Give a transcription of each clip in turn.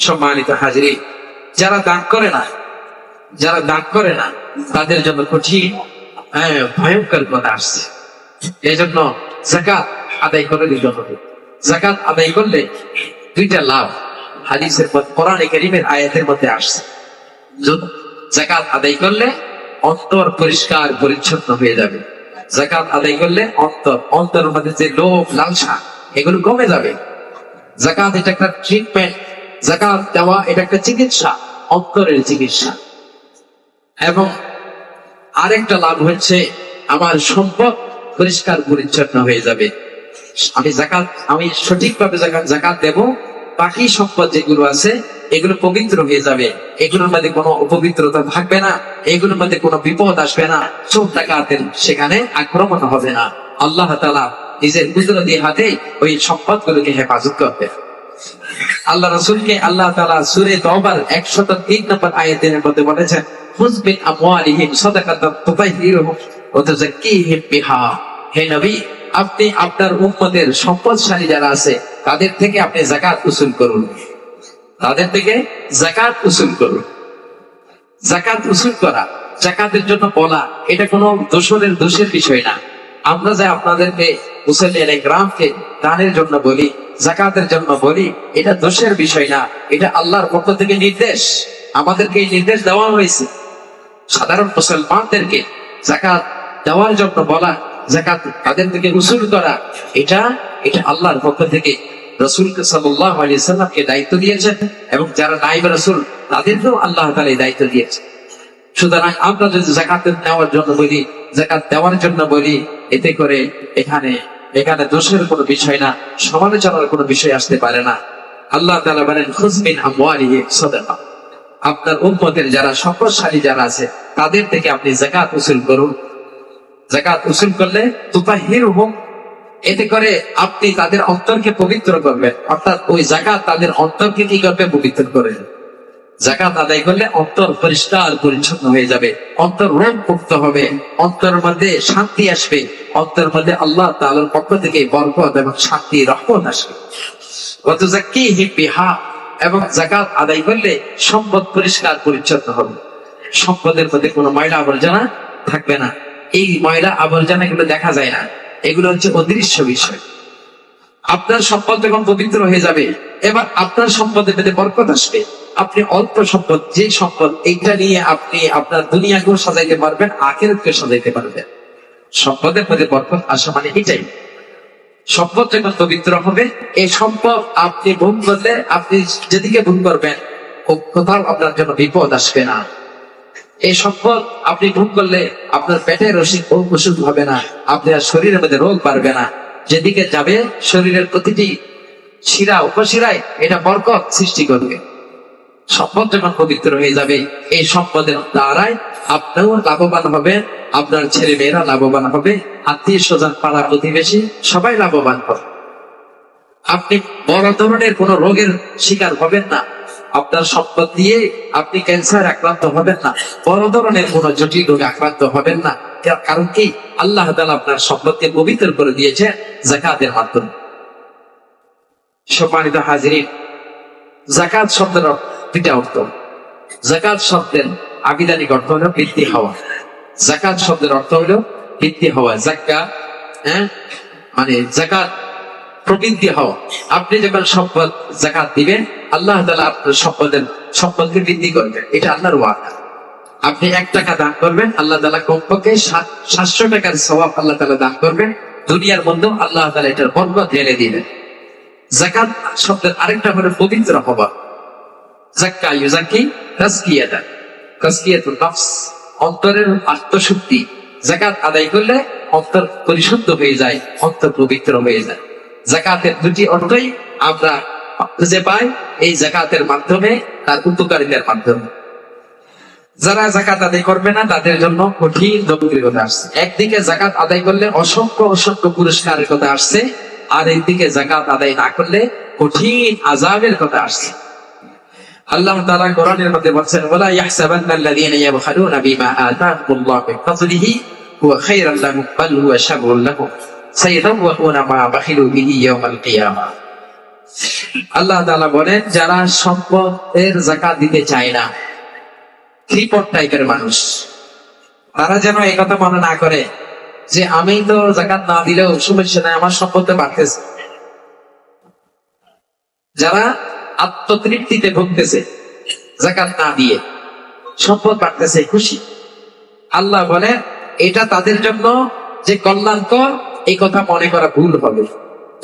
সম্মানিত হাজিরি যারা দান করে না যারা দান করে না তাদের জন্য কঠিন হ্যাঁ, ভয়ঙ্কর কথা আসছে। এই জন্য জাকাত আদায় করে দিতে হবে। জাকাত আদায় করলে দুইটা লাভ হাদিসের কোরআনে কারীমের আয়াতের মধ্যে আসছে। জাকাত আদায় করলে অন্তর পরিষ্কার পরিচ্ছন্ন হয়ে যাবে। জাকাত আদায় করলে অন্তর অন্তরের মধ্যে যে লোভ লালসা এগুলো কমে যাবে। জাকাত এটা একটা ট্রিটমেন্ট জাকাত দেওয়া এটা একটা চিকিৎসা, অন্তরের চিকিৎসা। এবং আরেকটা লাভ হচ্ছে, আমার সম্পদ পরিষ্কার পরিচ্ছন্ন হয়ে যাবে। আমি জাকাত আমি সঠিকভাবে জাকাত দেব, বাকি সম্পদ যেগুলো আছে, এগুলো পবিত্র হয়ে যাবে। এগুলোর মধ্যে কোনো অপবিত্রতা থাকবে না, এগুলোর মধ্যে কোনো বিপদ আসবে না, চোখ ডাকাতের সেখানে আক্রমণ হবে না। আল্লাহ তালা নিজের কুদরতি হাতে ওই সম্পদ গুলোকে হেফাজত করবে। আল্লাহ রসুলকে আল্লাহ তালা সুরে একশত তিন নম্বর আয়াতের মধ্যে বলেছেন হে নবী, আপনি আপনার সম্পদশালী যারা আছে, তাদের থেকে আপনি জাকাত উসুল করুন। তাদের থেকে জাকাত উসুল করুন। জাকাত উসুল করা জাকাতের জন্য বলা, এটা কোনো দোষরের দোষের বিষয় না। আমরা যে আপনাদেরকে মুসলিম গ্রামকে দানের জন্য বলি জাকাতের জন্য বলি, এটা দোষের বিষয় না। এটা আল্লাহর পক্ষ থেকে নির্দেশ। আমাদেরকে এই নির্দেশ দেওয়া হয়েছে। সাধারণ মুসলমানদেরকে জাকাত দেওয়ার জন্য বলা জাকাত তাদের থেকে উসুল করা, এটা এটা আল্লাহর পক্ষ থেকে রসুলকে সাল্লাহ সাল্লামকে দায়িত্ব দিয়েছেন এবং যারা নাইব রসুল, তাদেরকেও আল্লাহ তালা দায়িত্ব দিয়েছেন। সুতরাং আমরা যদি জাকাত নেওয়ার জন্য বলি জাকাত দেওয়ার জন্য বলি এতে করে এখানে এখানে দোষের কোনো বিষয় না, সমালোচনার কোনো বিষয় আসতে পারে না। আল্লাহ তালা বলেন খুজমিন আপনার উম্মতের যারা সম্পদশালী যারা আছে, তাদের থেকে আপনি জাকাত উসুল করুন। জাকাত উসুল করলে তুতাহির হুম এতে করে আপনি তাদের অন্তরকে পবিত্র করবেন। অর্থাৎ ওই জাকাত তাদের অন্তরকে কি করবে? পবিত্র করে জাকাত আদায় করলে অন্তর পরিষ্কার পরিচ্ছন্ন হয়ে যাবে, অন্তর রোগ মুক্ত হবে অন্তর মধ্যে শান্তি আসবে। অন্তরের মধ্যে আল্লাহ তাআলার পক্ষ থেকে বরকত এবং শান্তি, রহমত আসবে। কত জাকি বিহা এবং জাকাত আদায় করলে সম্পদ পরিষ্কার, পরিচ্ছন্ন হবে। সম্পদের মধ্যে কোনো ময়লা আবর্জনা থাকবে না। এই ময়লা আবর্জনা এগুলো দেখা যায় না। এগুলো হচ্ছে অদৃশ্য বিষয়। আপনার সম্পদ যখন পবিত্র হয়ে যাবে, এবার আপনার সম্পদের মধ্যে বরকত আসবে। আপনি অল্প সম্পদ, যে সম্পদ, এইটা নিয়ে আপনি আপনার দুনিয়াকেও সাজাইতে পারবেন আখেরতকে সাজাইতে পারবেন। সম্পদের মধ্যে বরকত আসা মানে এটাই। সম্পদ যখন পবিত্র হবে, এই সম্পদ আপনি ভুল করলে আপনি যেদিকে ভুল করবেন কোথাও আপনার জন্য বিপদ আসবে না। এই সম্পদ আপনি ভুল করলে আপনার পেটের অসুখ অসুখ হবে না, আপনার শরীরের মধ্যে রোগ বাড়বে না। যেদিকে যাবে, শরীরের প্রতিটি শিরা, উপশিরায় এটা বরকত সৃষ্টি করবে। সম্পদ যখন পবিত্র হয়ে যাবে, এই সম্পদের দ্বারাই আপনিও লাভবান হবেন আপনার ছেলে মেয়েরা লাভবান হবে, আত্মীয় স্বজন পাড়া প্রতিবেশী সবাই লাভবান হবে। আপনি বড় ধরনের কোন রোগের শিকার হবেন না। আপনার সম্পদ দিয়ে আপনি ক্যান্সার আক্রান্ত হবেন না। বড় ধরনের কোন জটিল রোগে আক্রান্ত হবেন না। কারণ কি? আল্লাহ তাআলা আপনার সম্পদকে পবিত্র করে দিয়েছে জাকাতের মাধ্যমে। সম্মানিত হাজিরিন, জাকাত শব্দের দুইটা অর্থ জাকাত শব্দের আবিধানিক অর্থ হলো বৃদ্ধি হওয়া। জাকাত শব্দের অর্থ হলো বৃদ্ধি হওয়া। জাক্কা হ্যাঁ? মানে জাকাত প্রবৃদ্ধি হওয়া। আপনি যখন সম্পদ জাকাত দিবেন, আল্লাহ তালা আপনার সম্পদের, সম্পদকে বৃদ্ধি করবেন। এটা আল্লাহর ওয়াদা। আপনি এক টাকা দান করবেন, আল্লাহ তালা কমপক্ষে সাতশো টাকার স্বভাব আল্লাহ তালা দান করবেন। দুনিয়ার মধ্যেও আল্লাহ তালা এটার বরকত ঢেলে দিবেন। জাকাত শব্দের আরেকটা হলো পবিত্র হওয়া জাক্কা ইউজাকি নফস অন্তরের জাকাত আদায় করলে অন্তর পরিশুদ্ধ হয়ে যায়, অন্তর পবিত্র হয়ে যায়। জাকাতের দুটি অর্থই আমরা খুঁজে পাই এই জাকাতের মাধ্যমে, তার উপকারিতার মাধ্যমে। যারা জাকাত আদায় করবে না, তাদের জন্য কঠিন জগতের কথা আসছে। একদিকে জাকাত আদায় করলে অসংখ্য অসংখ্য পুরস্কারের কথা আসছে আর একদিকে জাকাত আদায় না করলে কঠিন আজাবের কথা আসছে। আল্লাহ কোরআনের মধ্যে বলছেন ইয়াবখালুনা বিমা মিন খায়রান লাহুম, বাল হুয়া শাররুন লাহুম মা বাখিলু বিহি আল্লাহ তাআলা বলেন, যারা সম্পদের জাকাত দিতে চায় না টাইপের মানুষ, তারা যেন এই কথা মনে না করে যে আমি তো জাকাত না দিলেও সমস্যা নাই আমার সম্পদে বাড়তেছে। যারা আত্মতৃপ্তিতে ভুগতেছে জাকাত না দিয়ে সম্পদ বাড়তেছে খুশি আল্লাহ বলে এটা তাদের জন্য যে কল্যাণকর এই কথা মনে করা ভুল হবে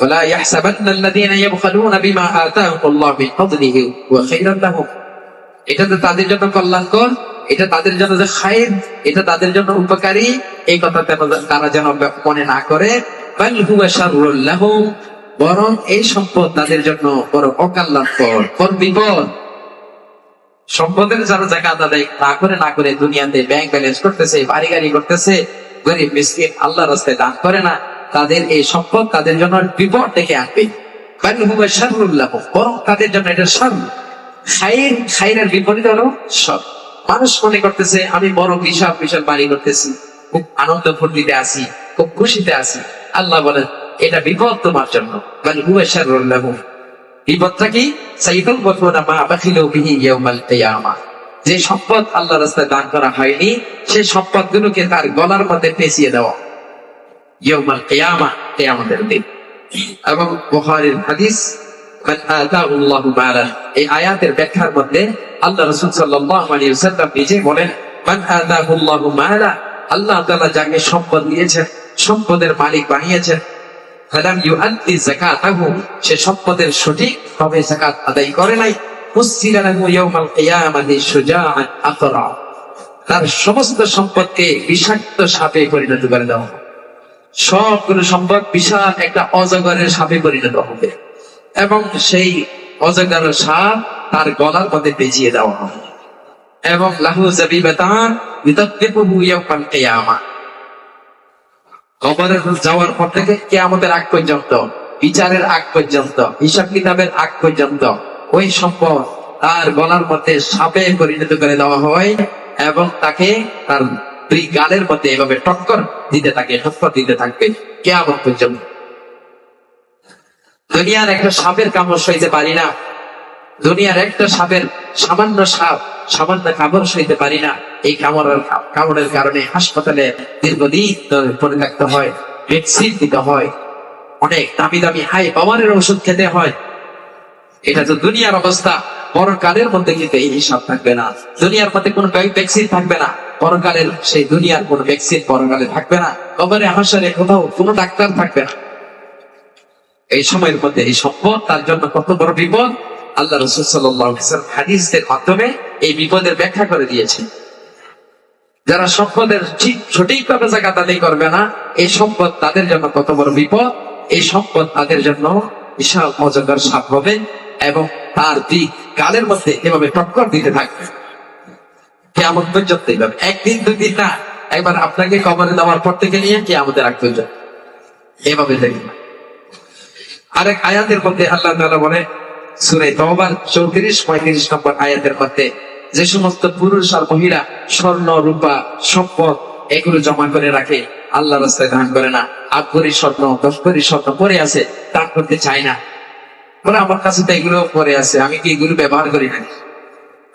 ولا يحسبن الذين يبخلون بما آتاهم الله من فضله هو خيرا لهم এটা তো তাদের জন্য কল্যাণকর এটা তাদের জন্য যে খায়ের এটা তাদের জন্য উপকারী এই কথা তেন- তারা যেন মনে না করে বাল হুয়া শাররুল লাহুম বরং এই সম্পদ তাদের জন্য বড় অকল্যাণকর বড় বিপদ। সম্পদের যারা জাকাত আদায় না করে না করে দুনিয়াতে ব্যাংক ব্যালেন্স করতেছে, বাড়ি গাড়ি করতেছে, গরিব মিসকিন আল্লাহ রাস্তায় দান করে না, তাদের এই সম্পদ তাদের জন্য বিপদ ডেকে আনবে। বাল শাররুল লাহুম, বরং তাদের জন্য এটা শার। খাইর খাইরের বিপরীত হলো সব মানুষ করতেছে, আমি বড় বিশাল বিশাল বাড়ি করতেছি, খুব আনন্দ ফুর্তিতে আছি, খুব খুশিতে আছি। আল্লাহ বলেন এটা বিপদ তোমার জন্য। বিপদটা কি? সাইফুল বলবনা যে সম্পদ আল্লাহ রাস্তায় দান করা হয়নি, সেই সম্পদ গুলোকে তার গলার মধ্যে পেঁচিয়ে দেওয়া। ইয়াউমাল কিয়ামা, কিয়ামতের দিন। এবং বুখারীর হাদিস আয়াতের ব্যাখ্যার মধ্যে আল্লাহ রাসূল আলাইহি নিজে বলেন আল্লাহু যাকে সম্পদ দিয়েছেন, সম্পদের মালিক বানিয়েছেন ফালাম সে সম্পদের সঠিক ভাবে আদায় করে নাই। ইয়াউমাল কিয়ামাতি আকরা তার সমস্ত সম্পদকে বিষাক্ত সাপে পরিণত করে। সবগুলো সম্পদ বিশাল একটা অজগরের সাপে পরিণত হবে। এবং সেই অজগর সাপ তার গলার মধ্যে পেঁচিয়ে দেওয়া হবে। এবং লাহু জাবিবাতান বিতাক্কিবুহু ইয়াউমাল কিয়ামা। কবরে যাওয়ার পর থেকে কেয়ামতের আগ পর্যন্ত, বিচারের আগ পর্যন্ত, হিসাব কিতাবের আগ পর্যন্ত ওই সম্পদ তার গলার মধ্যে সাপে পরিণত করে দেওয়া হয় এবং তাকে তার গালের মধ্যে এভাবে টক্কর দিতে থাকে টক্কর দিতে থাকবে কেয়ামত পর্যন্ত। দুনিয়ার একটা সাপের কামড় সইতে পারি না। দুনিয়ার একটা সাপের সামান্য সাপ, সামান্য কামড় সইতে পারি না। এই কামড়ের কামড়ের কারণে হাসপাতালে দীর্ঘদিন পড়ে থাকতে হয় ভ্যাকসিন দিতে হয়, অনেক দামি দামি হাই পাওয়ারের ওষুধ খেতে হয়। এটা তো দুনিয়ার অবস্থা। পরকালের মধ্যে কিন্তু এই হিসাব থাকবে না। দুনিয়ার মধ্যে কোনো ভ্যাকসিন থাকবে না। পরকালের সেই দুনিয়ার কোনো ভ্যাকসিন পরকালে থাকবে না। কবরে হাসরে কোথাও কোনো ডাক্তার থাকবে না। এই সময়ের মধ্যে এই সম্পদ তার জন্য কত বড় বিপদ। আল্লাহ রসুল সাল্লাম হাদিসের মাধ্যমে এই বিপদের ব্যাখ্যা করে দিয়েছে যারা সম্পদের ঠিক সঠিকভাবে জায়গা আদায় করবে না, এই সম্পদ তাদের জন্য কত বড় বিপদ? এই সম্পদ তাদের জন্য বিশাল অজগর সাপ হবে এবং তার দিক গালের মধ্যে এভাবে টক্কর দিতে থাকবে। কেমন পর্যন্ত এইভাবে। একদিন দুই দিন না, একবার আপনাকে কবরে দেওয়ার পর থেকে নিয়ে কে আমাদের রাখতে পর্যন্ত। এভাবে দেখবেন। আরেক আয়াতের মধ্যে আল্লাহ বলে সুরে তহবার চৌত্রিশ, পঁয়ত্রিশ নম্বর আয়াতের মধ্যে, যে সমস্ত পুরুষ আর মহিলা স্বর্ণ, রূপা, সম্পদ এগুলো জমা করে রাখে আল্লাহ রাস্তায় দান করে না। আট করি স্বপ্ন দশ করি স্বপ্ন পরে আছে তা করতে চায় না। বলে, আমার কাছে তো এগুলো পরে আছে, আমি কি এগুলো ব্যবহার করি না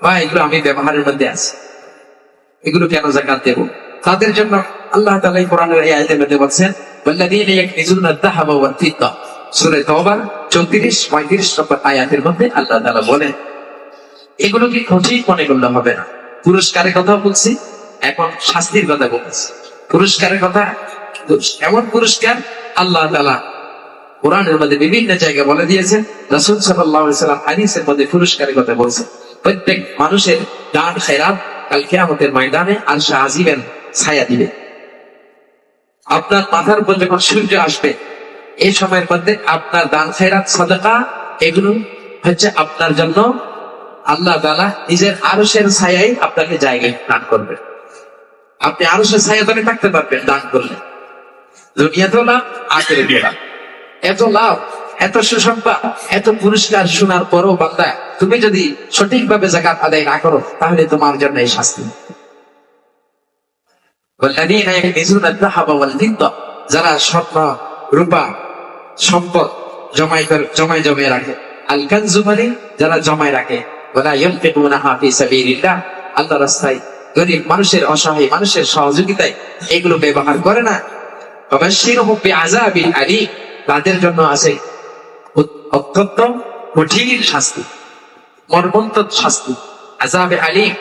বা, এগুলো আমি ব্যবহারের মধ্যে আছে। এগুলো কেন জাকাত দেব? তাদের জন্য আল্লাহ তালাই কোরআনের এই আয়তের মধ্যে বলছেন বল্লাদিন ইয়াকনিজুনা দাহাবা ওয়া ফিদ্দা সূরা 34 35 নম্বর আয়াতের মধ্যে আল্লাহ তাআলা বলেন মনে করলে হবে না। পুরস্কারের কথা বলছি, এখন শাস্তির কথা বলছি। পুরস্কারের কথা, এমন পুরস্কার আল্লাহ তাআলা কোরআনের মধ্যে বিভিন্ন জায়গায় বলে দিয়েছেন। রাসূল সাল্লাম হাদিসের মধ্যে পুরস্কারের কথা বলছেন। প্রত্যেক মানুষের দান, খেরাত কাল কিয়ামতের ময়দানে আর আজিবেন ছায়া দিবে। আপনার মাথার উপর যখন সূর্য আসবে এই সময়ের মধ্যে আপনার দান খেরাত, সদকা, এগুলো হচ্ছে আপনার জন্য আল্লাহ তালা নিজের আরসের ছায় আপনাকে জায়গায় দান করবে। আপনি আরসের ছায়া ধরে থাকতে পারবেন দান করলে। এত লাভ আখেরে লাভ। এত লাভ, এত সুসম্পা এত পুরস্কার শোনার পরও বান্দা, তুমি যদি সঠিকভাবে জাকাত আদায় না করো, তাহলে তোমার জন্য এই শাস্তি। যারা স্বপ্ন রূপা, সম্পদ জমাই করে জমাই জমাই রাখে। আল কানজু যারা জমাই রাখে ওলা ইউনফিকুনাহা ফি সাবিলিল্লাহ। আল্লাহ রাস্তায় গরিব মানুষের, অসহায় মানুষের সহযোগিতায় এগুলো ব্যবহার করে না। ফাবাশশিরহুম বিআযাবিন আলীম। তাদের জন্য আছে অত- অত্যন্ত কঠিন শাস্তি মর্মন্তক শাস্তি আজাবে আলীম,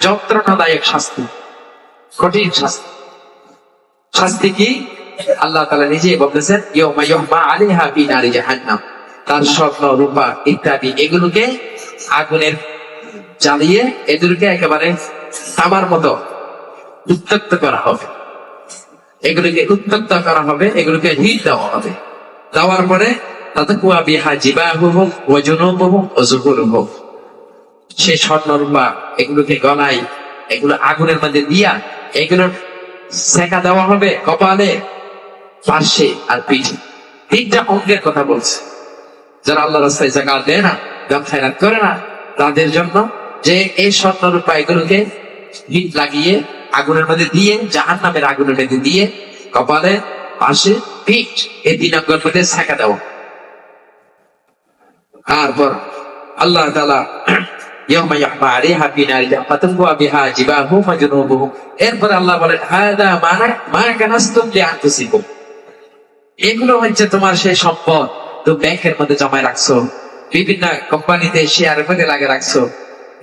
যন্ত্রণাদায়ক শাস্তি, কঠিন শাস্তি। শাস্তি কি? আল্লাহ তালা নিজে বলতেছেন তার স্বপ্ন, রূপা ইত্যাদি এগুলোকে আগুনের জ্বালিয়ে এগুলোকে একেবারে তামার মতো উত্তক্ত করা হবে। এগুলোকে উত্তক্ত করা হবে, এগুলোকে হিট দেওয়া হবে। দেওয়ার পরে তাতে কুয়া বিহা জিবা হোক ওজন হোক হোক সে স্বর্ণ রূপা এগুলোকে গলায়, এগুলো আগুনের মধ্যে দিয়া এগুলোর সেকা দেওয়া হবে, কপালে পাশে আর পিঠে। তিনটা অঙ্গের কথা বলছে। যারা আল্লাহ রাস্তায় জায়গা দেয় না দাম খায়রাত করে না, তাদের জন্য যে এই সন্তান উপায়গুলোকে হিট লাগিয়ে আগুনের মধ্যে দিয়ে জাহান নামের আগুনের মধ্যে দিয়ে, কপালে, পাশে, পিঠ, এই তিন অঙ্গের মধ্যে ছাকা দেওয়া। তারপর আল্লাহ তালা এরপরে আল্লাহ বলেন হায়দা মা কেন কেনাস্তম যে আন্তসিবম এগুলো হচ্ছে তোমার সেই সম্পদ তো ব্যাংকের মধ্যে জমায় রাখছো, বিভিন্ন কোম্পানিতে শেয়ারের মধ্যে লাগে রাখছো,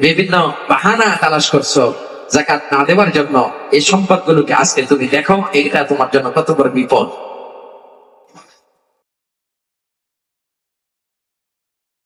বিভিন্ন বাহানা তালাশ করছ জাকাত না দেওয়ার জন্য এই সম্পদ গুলোকে আজকে তুমি দেখো, এটা তোমার জন্য কত বড় বিপদ।